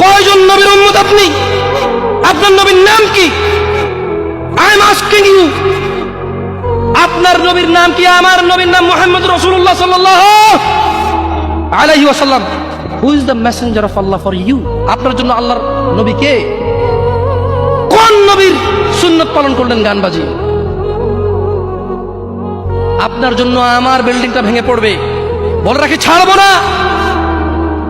কয়জন নবীর উম্মত আপনি? আপনার নবীর নাম কি? আই এম আস্কিং ইউ আপনার নবীর নাম কি? আমার নবীর নাম মোহাম্মদ রসুল্লাহ সাল্লাল্লাহু আলাইহি ওয়াসাল্লাম। Who is the messenger of Allah for you আপনার জন্য আল্লাহর নবী কে? কোন নবীর সুন্নত পালন করলেন গান বাজিয়ে? আপনার জন্য আমার বিল্ডিংটা ভেঙে পড়বে। বলে রাখি, ছাড়বো না।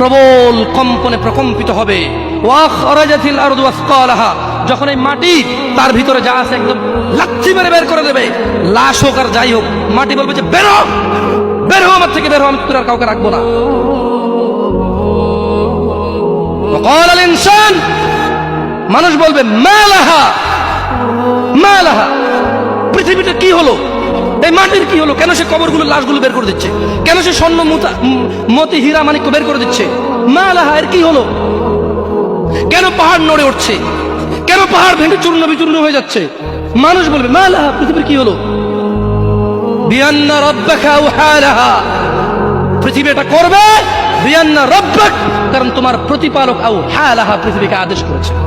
প্রবল কম্পনে প্রকম্পিত হবে। যখন এই মাটি তার ভিতরে যা আছে একদম লাচ্ছি মেরে বের করে দেবে, লাশ হোক আর যাই হোক, মাটি বলবে যে, বেরো বেরো আমার থেকে, বেরো আমি তোর আর কাউকে রাখব না। মানুষ বলবে মালাহা মালাহা পৃথিবীটা কি হলো? এই মাটির কি হলো? কেন সে কবরগুলো লাশগুলো বের করে দিচ্ছে? কেন সে স্বর্ণ মুতা- হীরা মানিক্য বের করে দিচ্ছে? মালাহা এর কি হলো? কেন পাহাড় নড়ে উঠছে? কেন পাহাড় ভেঙে চূর্ণ বিচূর্ণ হয়ে যাচ্ছে? মানুষ বলবে মালাহা পৃথিবীর কি হলো? বিয়ান্না রব্বাকা উহালাহা। পৃথিবী এটা করবে, বিয়ান্না রব্বাক, কারণ তোমার প্রতিপালক আউ হালাহা পৃথিবীকে আদেশ করেছে।